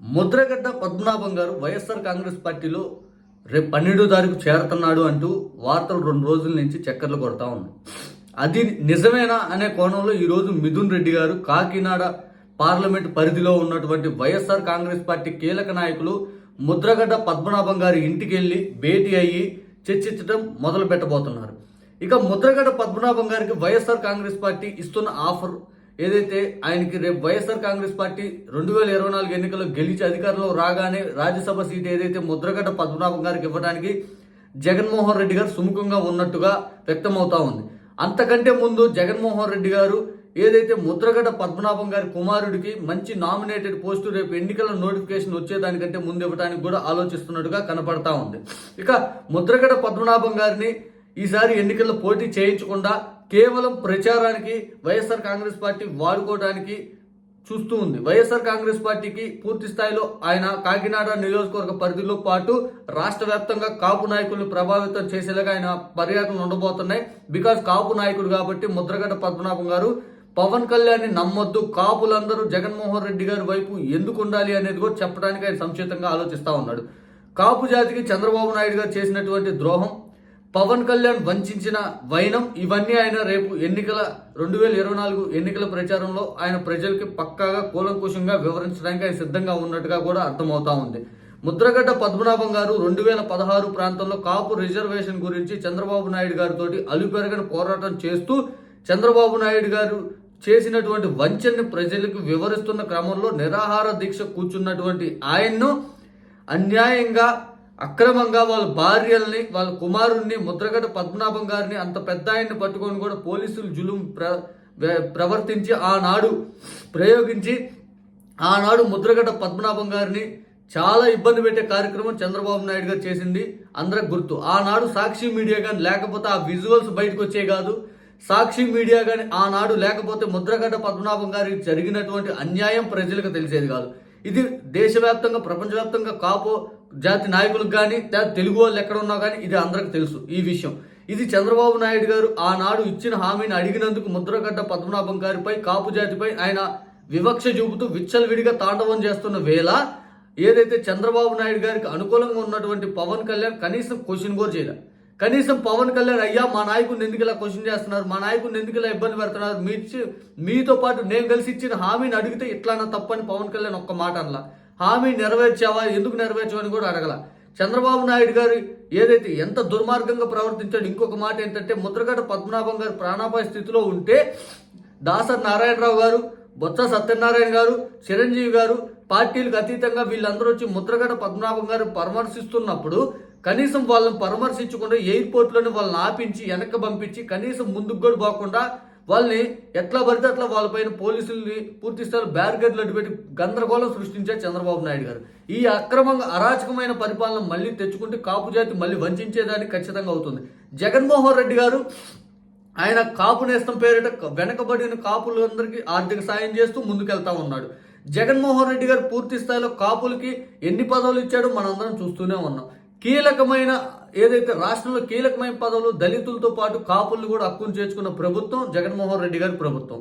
ముద్రగడ్డ పద్మనాభం గారు వైఎస్ఆర్ కాంగ్రెస్ పార్టీలో రేపు పన్నెండో తారీఖు చేరుతున్నాడు అంటూ వార్తలు రెండు రోజుల నుంచి చక్కర్లు కొడతా ఉంది అది నిజమేనా అనే కోణంలో ఈరోజు మిథున్ రెడ్డి గారు కాకినాడ పార్లమెంట్ పరిధిలో ఉన్నటువంటి వైఎస్ఆర్ కాంగ్రెస్ పార్టీ కీలక నాయకులు ముద్రగడ్డ పద్మనాభం గారి ఇంటికి వెళ్ళి భేటీ అయ్యి చర్చించడం మొదలు పెట్టబోతున్నారు ఇక ముద్రగడ్డ పద్మనాభం గారికి వైఎస్ఆర్ కాంగ్రెస్ పార్టీ ఇస్తున్న ఆఫర్ ఏదైతే ఆయనకి రేపు వైఎస్ఆర్ కాంగ్రెస్ పార్టీ రెండు వేల ఇరవై నాలుగు ఎన్నికల్లో గెలిచి అధికారంలో రాగానే రాజ్యసభ సీట్ ఏదైతే ముద్రగడ్డ పద్మనాభం గారికి ఇవ్వడానికి జగన్మోహన్ రెడ్డి గారు సుముఖంగా ఉన్నట్టుగా వ్యక్తమవుతా ఉంది. అంతకంటే ముందు జగన్మోహన్ రెడ్డి గారు ఏదైతే ముద్రగడ్డ పద్మనాభం గారి కుమారుడికి మంచి నామినేటెడ్ పోస్టు రేపు ఎన్నికల నోటిఫికేషన్ వచ్చేదానికంటే ముందు ఇవ్వడానికి కూడా ఆలోచిస్తున్నట్టుగా కనపడతా ఉంది. ఇక ముద్రగడ్డ పద్మనాభం గారిని ఈసారి ఎన్నికల్లో పోటీ చేయించకుండా కేవలం ప్రచారానికి వైఎస్ఆర్ కాంగ్రెస్ పార్టీ వాడుకోవడానికి చూస్తూ ఉంది. వైఎస్ఆర్ కాంగ్రెస్ పార్టీకి పూర్తి స్థాయిలో ఆయన కాకినాడ నియోజకవర్గ పరిధిలో పాటు రాష్ట్ర వ్యాప్తంగా కాపు నాయకుల్ని ప్రభావితం చేసేలాగా ఆయన పర్యటనలు ఉండబోతున్నాయి. బికాజ్ కాపు నాయకుడు కాబట్టి ముద్రగడ్డ పద్మనాభం గారు పవన్ కళ్యాణ్ నమ్మొద్దు కాపులందరూ జగన్మోహన్ రెడ్డి గారి వైపు ఎందుకు ఉండాలి అనేది కూడా చెప్పడానికి ఆయన సంక్షిప్తంగా ఆలోచిస్తూ ఉన్నాడు. కాపు జాతికి చంద్రబాబు నాయుడు గారు చేసినటువంటి ద్రోహం పవన్ కళ్యాణ్ వంచిన వైనం ఇవన్నీ ఆయన రేపు ఎన్నికల రెండు వేల ఇరవై నాలుగు ఎన్నికల ప్రచారంలో ఆయన ప్రజలకి పక్కాగా కూలంకుషంగా వివరించడానికి ఆయన సిద్ధంగా ఉన్నట్టుగా కూడా అర్థమవుతా ఉంది. ముద్రగడ్డ పద్మనాభం గారు రెండు వేల పదహారు ప్రాంతంలో కాపు రిజర్వేషన్ గురించి చంద్రబాబు నాయుడు గారితో అలుపెరగని పోరాటం చేస్తూ చంద్రబాబు నాయుడు గారు చేసినటువంటి వంచన్ని ప్రజలకు వివరిస్తున్న క్రమంలో నిరాహార దీక్ష కూర్చున్నటువంటి ఆయన్ను అన్యాయంగా అక్రమంగా వాళ్ళ భార్యల్ని వాళ్ళ కుమారుణ్ణి ముద్రగడ పద్మనాభం గారిని అంత పెద్ద ఆయన్ని పట్టుకొని కూడా పోలీసులు జులుం ప్ర ప్రవర్తించి ఆనాడు ప్రయోగించి ఆనాడు ముద్రగడ పద్మనాభం గారిని చాలా ఇబ్బంది పెట్టే కార్యక్రమం చంద్రబాబు నాయుడు గారు చేసింది అందరికి గుర్తు. ఆనాడు సాక్షి మీడియా కానీ లేకపోతే ఆ విజువల్స్ బయటకు వచ్చే కాదు. సాక్షి మీడియా కానీ ఆనాడు లేకపోతే ముద్రగడ్డ పద్మనాభం గారికి జరిగినటువంటి అన్యాయం ప్రజలకు తెలిసేది కాదు. ఇది దేశవ్యాప్తంగా ప్రపంచవ్యాప్తంగా కాపో జాతి నాయకులకు కానీ తెలుగు వాళ్ళు ఎక్కడ ఉన్నా కానీ ఇది అందరికి తెలుసు ఈ విషయం. ఇది చంద్రబాబు నాయుడు గారు ఆనాడు ఇచ్చిన హామీని అడిగినందుకు ముద్రగడ్డ పద్మనాభం గారిపై కాపు జాతిపై ఆయన వివక్ష చూపుతూ విచ్చలవిడిగా తాండవం చేస్తున్న వేళ ఏదైతే చంద్రబాబు నాయుడు గారికి అనుకూలంగా ఉన్నటువంటి పవన్ కళ్యాణ్ కనీసం క్వశ్చన్ కూడా చేయలే. కనీసం పవన్ కళ్యాణ్ అయ్యా మా నాయకుడిని ఎందుకు ఇలా క్వశ్చన్ చేస్తున్నారు? మా నాయకుడిని ఎందుకు ఇలా ఇబ్బంది పెడుతున్నారు? మీ మీతో పాటు నేను కలిసి ఇచ్చిన హామీని అడిగితే ఇట్లానా తప్పని పవన్ కళ్యాణ్ ఒక్క మాట అనలా. హామీ నెరవేర్చావా? ఎందుకు నెరవేర్చావని కూడా అడగల. చంద్రబాబు నాయుడు గారు ఏదైతే ఎంత దుర్మార్గంగా ప్రవర్తించాడు ఇంకొక మాట ఏంటంటే ముద్రగడ పద్మనాభం గారు ప్రాణాపాయ స్థితిలో ఉంటే దాసర్ నారాయణరావు గారు బొత్స సత్యనారాయణ గారు చిరంజీవి గారు పార్టీలకు అతీతంగా వీళ్ళందరూ వచ్చి ముద్రగడ పద్మనాభం గారు పరామర్శిస్తున్నప్పుడు కనీసం వాళ్ళని పరామర్శించకుండా ఎయిర్పోర్ట్లోనే వాళ్ళని ఆపించి వెనక్కి పంపించి కనీసం ముందుకు కూడా పోకుండా వాళ్ళని ఎట్లా పడితే అట్లా వాళ్ళపైన పోలీసుల్ని పూర్తి స్థాయిలో బ్యారికేడ్లు అడ్డు పెట్టి గందరగోళం సృష్టించారు చంద్రబాబు నాయుడు గారు. ఈ అక్రమంగా అరాచకమైన పరిపాలన మళ్ళీ తెచ్చుకుంటే కాపు జాతి మళ్ళీ వంచేదానికి ఖచ్చితంగా అవుతుంది. జగన్మోహన్ రెడ్డి గారు ఆయన కాపు నేస్తం పేరిట వెనకబడిన కాపులందరికీ ఆర్థిక సాయం చేస్తూ ముందుకెళ్తా ఉన్నాడు. జగన్మోహన్ రెడ్డి గారు పూర్తి స్థాయిలో కాపులకి ఎన్ని పదవులు ఇచ్చాడో మనందరం చూస్తూనే ఉన్నాం. కీలకమైన ఏదైతే రాష్ట్రంలో కీలకమైన పదవులు దళితులతో పాటు కాపులను కూడా హక్కును చేర్చుకున్న ప్రభుత్వం జగన్మోహన్ రెడ్డి గారి ప్రభుత్వం.